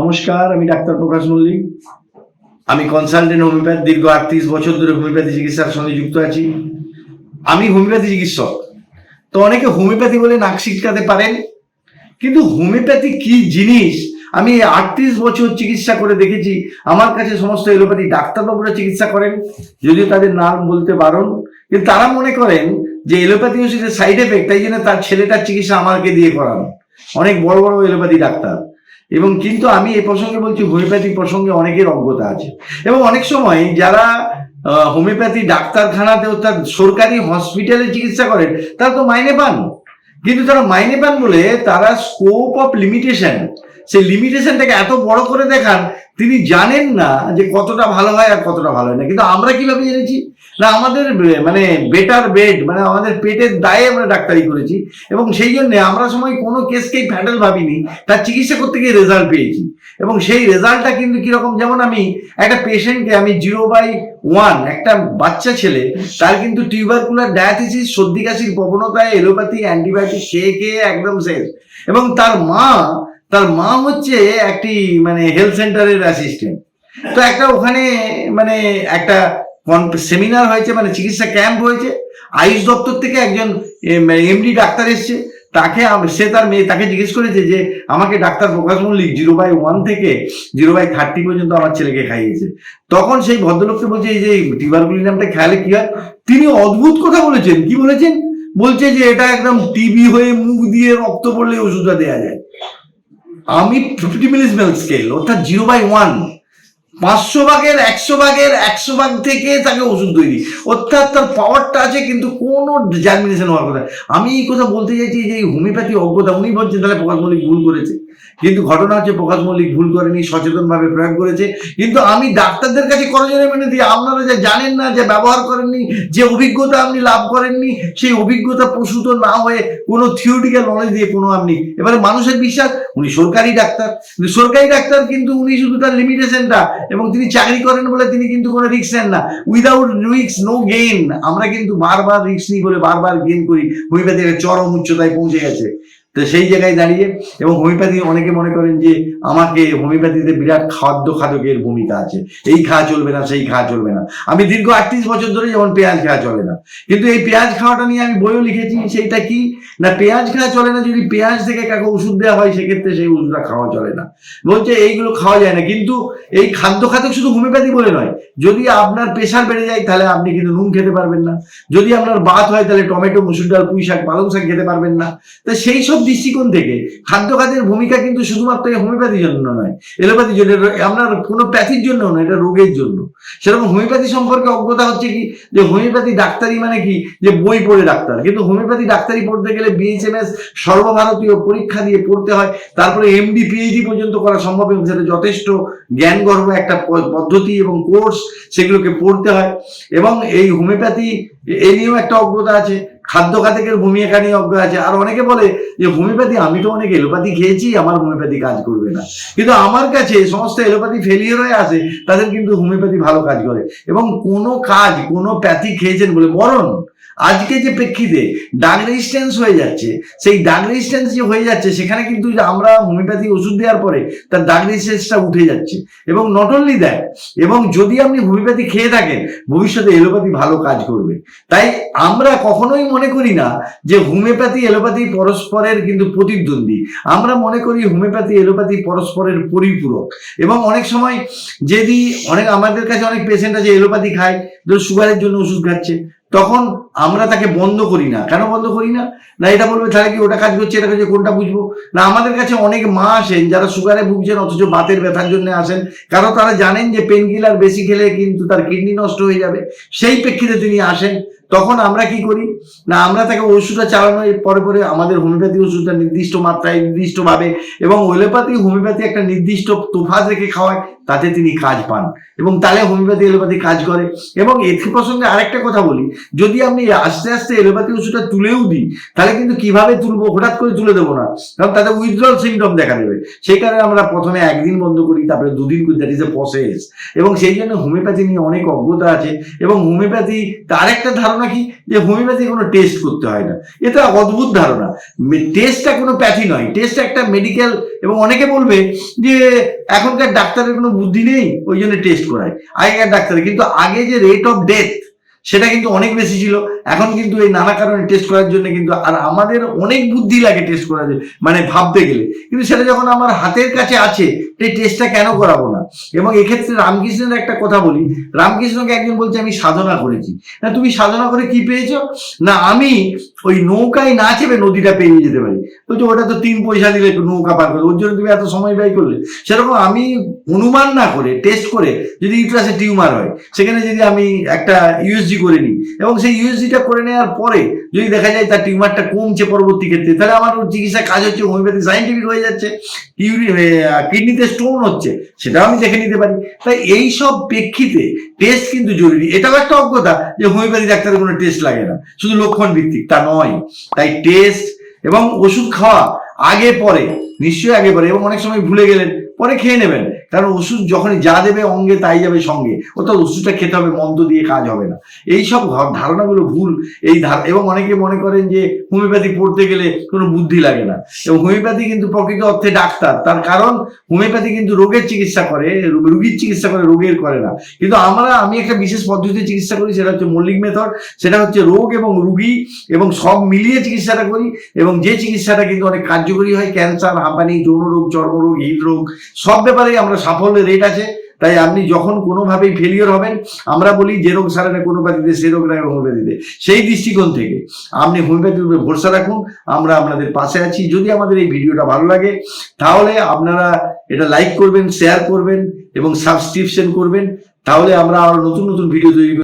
নমস্কার, আমি ডাক্তার প্রকাশ মল্লিক। আমি কনসালটেন্ট হোমিওপ্যাথ, দীর্ঘ আটত্রিশ বছর ধরে হোমিওপ্যাথি চিকিৎসার সঙ্গে যুক্ত আছি। আমি হোমিওপ্যাথি চিকিৎসক। তো অনেকে হোমিওপ্যাথি বলে নাক শিটকাতে পারেন, কিন্তু হোমিওপ্যাথি কি জিনিস? আমি আটত্রিশ বছর চিকিৎসা করে দেখেছি। আমার কাছে সমস্ত এলোপ্যাথি ডাক্তারবাবুরা চিকিৎসা করেন, যদিও তাদের নাম বলতে বারণ, কিন্তু তারা মনে করেন যে এলোপ্যাথি ওষুধের সাইড এফেক্ট তাই জন্য তার ছেলেটার চিকিৎসা আমাকে দিয়ে করান। অনেক বড় বড় এলোপ্যাথি ডাক্তার। এবং কিন্তু আমি এই প্রসঙ্গে বলছি, হোমিওপ্যাথি প্রসঙ্গে অনেকের অজ্ঞতা আছে। এবং অনেক সময় যারা হোমিওপ্যাথি ডাক্তারখানাতে অর্থাৎ সরকারি হসপিটালে চিকিৎসা করেন তারা তো মাইনে পান। কিন্তু তারা মাইনে পান বলে তারা স্কোপ অফ লিমিটেশন সেই লিমিটেশনটাকে এত বড় করে দেখান, তিনি জানেন না যে কতটা ভালো হয় আর কতটা ভালো হয় না। কিন্তু আমরা কীভাবে জেনেছি? না, আমাদের মানে বেটার বেড মানে আমাদের পেটের দায়ে আমরা ডাক্তারি করেছি এবং সেই জন্য আমরা সময় কোনো কেসকেই ফ্যাটাল ভাবিনি, তার চিকিৎসা করতে গিয়ে রেজাল্ট পেয়েছি। এবং সেই রেজাল্টটা কিন্তু কীরকম, যেমন আমি একটা পেশেন্টকে আমি জিরো বাই ওয়ান একটা বাচ্চা ছেলে, তার কিন্তু টিউবারকুলার ডায়াথিসিস সর্দি কাশির প্রবণতায় এলোপ্যাথি অ্যান্টিবায়োটিক খেয়ে খেয়ে, একদম শেষ। এবং তার মা তার মা হচ্ছে একটি মানে হেলথ সেন্টারের অ্যাসিস্ট্যান্ট তো একটা ওখানে মানে একটা সেমিনার হয়েছে মানে চিকিৎসা ক্যাম্প হয়েছে। আয়ুষ দপ্তর থেকে একজন এমডি ডাক্তার এসছে। তাকে সে তার মেয়ে, তাকে জিজ্ঞেস করেছে যে, আমাকে doctor Prakash Mallik zero by one থেকে জিরো বাই থার্টি পর্যন্ত আমার ছেলেকে খাইয়েছে। তখন সেই ভদ্রলোককে বলছে, এই যে টিউবারকুলি নামটা খেয়ালে কি হয়? তিনি অদ্ভুত কথা বলেছেন। কি বলেছেন? বলছে যে, এটা একদম টিবি হয়ে মুখ দিয়ে রক্ত পড়লে ওষুধটা দেওয়া যায়। আমি ফিফটি মিলিসমেল স্কেল অর্থাৎ জিরো বাই ওয়ান পাঁচশো ভাগের, একশো ভাগের, একশো ভাগ থেকে তাকে ওষুধ তৈরি। অর্থাৎ তার পাওয়ারটা আছে, কিন্তু কোনো জার্মিনেশন হওয়ার কথা। আমি এই কথা বলতে চাইছি যে হোমিওপ্যাথি অজ্ঞতা, উনি বলছেন তাহলে প্রকাশ মল্লিক ভুল করেছে। কিন্তু ঘটনা হচ্ছে প্রকাশ মল্লিক ভুল করেনি, সচেতনভাবে প্রয়োগ করেছে। কিন্তু আমি ডাক্তারদের কাছে করজনে মেনে দিই আপনারা যে জানেন না, যে ব্যবহার করেননি, যে অভিজ্ঞতা আপনি লাভ করেননি, সেই অভিজ্ঞতা প্রসূত না হয়ে কোনো থিওরিটিক্যাল নলেজ দিয়ে কোনো আপনি এবারে মানুষের বিশ্বাস, উনি সরকারি ডাক্তার। সরকারি ডাক্তার কিন্তু উনি শুধু তার লিমিটেশনটা এবং তিনি চাকরি করেন বলে তিনি কিন্তু কোনো রিক্স নেন না। উইদাউট রিক্স নো গেইন আমরা কিন্তু বারবার রিক্স নিই বলে বারবার গেইন করি। একটা চরম উচ্চতায় পৌঁছে গেছে। তো সেই জায়গায় দাঁড়িয়ে এবং হোমিওপ্যাথি অনেকে মনে করেন যে আমাকে হোমিওপ্যাথিতে বিরাট খাদ্য খাদকের ভূমিকা আছে। এই খাওয়া চলবে না, সেই খাওয়া চলবে না। আমি দীর্ঘ আটত্রিশ বছর ধরে যেমন পেঁয়াজ খাওয়া চলে না। কিন্তু এই পেঁয়াজ খাওয়াটা নিয়ে আমি বইও লিখেছি, সেইটা কি? না, পেঁয়াজ খাওয়া চলে না, যদি পেঁয়াজ থেকে কাকে ওষুধ দেওয়া হয়, সেক্ষেত্রে সেই ওষুধটা খাওয়া চলে না। বলছে, এইগুলো খাওয়া যায় না। কিন্তু এই খাদ্য খাদক শুধু হোমিওপ্যাথি বলে নয়। যদি আপনার প্রেশার বেড়ে যায়, তাহলে আপনি কিন্তু নুন খেতে পারবেন না। যদি আপনার বাত হয়, তাহলে টমেটো, মুসুর ডাল পুঁই শাক পালং শাক খেতে পারবেন না। তা সেই সব দৃষ্টিকোণ থেকে। খাদ্য খাদ্যের ভূমিকা কিন্তু শুধুমাত্র এই হোমিওপ্যাথির জন্য নয়। এলোপ্যাথির জন্য আপনার কোনো প্যাথির জন্য নয়, এটা রোগের জন্য। সেরকম হোমিওপ্যাথি সম্পর্কে অজ্ঞতা হচ্ছে কি? যে হোমিওপ্যাথি ডাক্তারি মানে কি? যে বই পড়ে ডাক্তার। কিন্তু হোমিওপ্যাথি ডাক্তারি পড়তে গেলে বিএইচএমএস সর্বভারতীয় পরীক্ষা দিয়ে পড়তে হয়। তারপরে এমডি পিএইচডি পর্যন্ত করা সম্ভব এবং সেটা যথেষ্ট জ্ঞানগর্ভ একটা পদ্ধতি এবং কোর্স সেগুলোকে পড়তে হয়। এবং এই হোমিওপ্যাথি এ নিয়েও একটা অজ্ঞতা আছে। খাদ্য খাতেকের ভূমিকা নিয়ে অজ্ঞ আছে। আর অনেকে বলে যে, হোমিওপ্যাথি, আমি তো অনেক এলোপ্যাথি খেয়েছি, আমার হোমিওপ্যাথি কাজ করবে না। কিন্তু আমার কাছে সমস্ত এলোপ্যাথি ফেলিয়ার হয়ে আসে, তাদের কিন্তু হোমিওপ্যাথি ভালো কাজ করে। এবং কোনো কাজ, কোনো প্যাথি খেয়েছেন বলে বরং আজকে যে প্রেক্ষিতে ডাক রেজিস্ট্যান্স হয়ে যাচ্ছে, সেই ডাক রেজিস্ট্যান্স যে হয়ে যাচ্ছে, সেখানে কিন্তু আমরা হোমিওপ্যাথি ওষুধ দেওয়ার পরে তার ডাক রেজিস্ট্যান্সটা উঠে যাচ্ছে। এবং নট অনলি দ্যাট এবং যদি আপনি হোমিওপ্যাথি খেয়ে থাকেন, ভবিষ্যতে এলোপ্যাথি ভালো কাজ করবে। তাই আমরা কখনোই মনে করি না যে হোমিওপ্যাথি এলোপ্যাথি পরস্পরের কিন্তু প্রতিদ্বন্দ্বী। আমরা মনে করি হোমিওপ্যাথি এলোপ্যাথি পরস্পরের পরিপূরক। এবং অনেক সময় যদি অনেক আমাদের কাছে অনেক পেশেন্ট আছে এলোপ্যাথি খায়, ধর সুগারের জন্য ওষুধ খাচ্ছে। তখন আমরা তাকে বন্ধ করি না। কেন বন্ধ করি না? না, এটা বলবে, তাহলে কি ওটা কাজ করছে, এটা কাজ কোনটা বুঝব? না, আমাদের কাছে অনেক মা আসেন, যারা সুগারে ভুগছেন, অথচ বাতের ব্যথার জন্য আসেন। কারণ তারা জানেন যে পেন কিলার বেশি খেলে কিন্তু তার কিডনি নষ্ট হয়ে যাবে। সেই প্রেক্ষিতে তিনি আসেন। তখন আমরা কি করি? না, আমরা তাকে ওষুধটা চালানোর পরে পরে আমাদের হোমিওপ্যাথি ওষুধটা নির্দিষ্ট মাত্রায়, নির্দিষ্টভাবে এবং ওলোপ্যাথি হোমিওপ্যাথি একটা নির্দিষ্ট তোফাজ রেখে খাওয়ায়, তাতে তিনি কাজ পান। এবং তাহলে হোমিওপ্যাথি এলোপ্যাথি কাজ করে। এবং এর প্রসঙ্গে আরেকটা কথা বলি, যদি আমি আস্তে আস্তে এলোপ্যাথি ওষুধটা তুলেও দিই, তাহলে কিন্তু কীভাবে তুলবো? হঠাৎ করে তুলে দেবো না। কারণ তাতে উইথড্রল সিমটম দেখা দেবে। সেই কারণে আমরা প্রথমে একদিন বন্ধ করি, তারপরে দুদিন করি দ্যাট ইজ এ প্রসেস এবং সেই জন্য হোমিওপ্যাথি নিয়ে অনেক অজ্ঞতা আছে। এবং হোমিওপ্যাথি, তার একটা ধারণা কি? যে হোমিওপ্যাথি কোনো টেস্ট করতে হয় না। এটা অদ্ভুত ধারণা। টেস্টটা কোনো প্যাথি নয়। টেস্ট একটা মেডিকেল এবং অনেকে বলবে যে এখনকার ডাক্তারের কোনো বুদ্ধি নেই, ওই জন্য টেস্ট করায়। আগেকার ডাক্তারের কিন্তু আগে যে রেট অফ ডেথ সেটা কিন্তু অনেক বেশি ছিল। এখন কিন্তু এই নানা কারণে টেস্ট করার জন্য কিন্তু আর আমাদের অনেক বুদ্ধি লাগে টেস্ট করার জন্য মানে ভাবতে গেলে। কিন্তু সেটা যখন আমার হাতের কাছে আছে এই টেস্টটা কেন করাবো না? এবং এক্ষেত্রে রামকৃষ্ণের একটা কথা বলি। রামকৃষ্ণকে একজন বলছে, আমি সাধনা করেছি। না, তুমি সাধনা করে কি পেয়েছ? না, আমি ওই নৌকায় না চেপে নদীটা পেরিয়ে যেতে পারি। বলছে, ওটা তো তিন পয়সা দিলে একটু নৌকা পার করে। ওর জন্য তুমি এত সময় ব্যয় করলে। সেরকম আমি অনুমান না করে টেস্ট করে যদি ইউট্রাসে টিউমার হয়, সেখানে যদি আমি একটা ইউএসজি করে নিই এবং সেই ইউএসজিটা করে নেওয়ার পরে যদি দেখা যায় তার টিউমারটা কমছে পরবর্তী ক্ষেত্রে, তাহলে আমার চিকিৎসা কাজ হচ্ছে, হোমিওপ্যাথি সাইন্টিফিক হয়ে যাচ্ছে কিডনিতে স্টোন হচ্ছে, সেটাও আমি দেখে নিতে পারি। তাই এই সব প্রেক্ষিতে টেস্ট কিন্তু জরুরি। এটাও একটা অজ্ঞতা যে হোমিওপ্যাথি ডাক্তারের কোনো টেস্ট লাগে না, শুধু লক্ষণ ভিত্তিক তা নয়। তাই টেস্ট এবং ওষুধ খাওয়া আগে পরে, নিশ্চয়ই আগে পরে, এবং অনেক সময় ভুলে গেলেন, পরে খেয়ে নেবেন। কারণ ওষুধ যখনই যা দেবে অঙ্গে, তাই যাবে সঙ্গে। অর্থাৎ ওষুধটা খেতে হবে, মন্দ দিয়ে কাজ হবে না। এই সব ধারণাগুলো ভুল। এই এবং অনেকে মনে করেন যে হোমিওপ্যাথি পড়তে গেলে কোনো বুদ্ধি লাগে না। এবং হোমিওপ্যাথি কিন্তু প্রকৃত অর্থে ডাক্তার। তার কারণ, হোমিওপ্যাথি কিন্তু রোগের চিকিৎসা করে রুগীর চিকিৎসা করে, রোগের করে না। কিন্তু আমরা, আমি একটা বিশেষ পদ্ধতিতে চিকিৎসা করি, সেটা হচ্ছে মল্লিক মেথড সেটা হচ্ছে রোগ এবং রুগী এবং সব মিলিয়ে চিকিৎসাটা করি। এবং যে চিকিৎসাটা কিন্তু অনেক কার্যকরী হয়, ক্যান্সার, হাঁপানি যৌন রোগ চর্মরোগ, হৃদরোগ, সব ব্যাপারেই আমরা সাফল্যের রেট আছে, তাই আপনি যখন কোনোভাবেই ফেলিওর হবেন, আমরা বলি যে রোগ সারে না কোনোপ্যাথিতে সে রোগ নাই হোমিওপ্যাথিতে। সেই দৃষ্টিকোণ থেকে আপনি হোমিওপ্যাথির উপরে ভরসা রাখুন, আমরা আপনাদের পাশে আছি। যদি আমাদের এই ভিডিওটা ভালো লাগে, তাহলে আপনারা এটা লাইক করবেন শেয়ার করবেন এবং সাবস্ক্রিপশন করবেন। তাহলে আমরা আরও নতুন নতুন ভিডিও তৈরি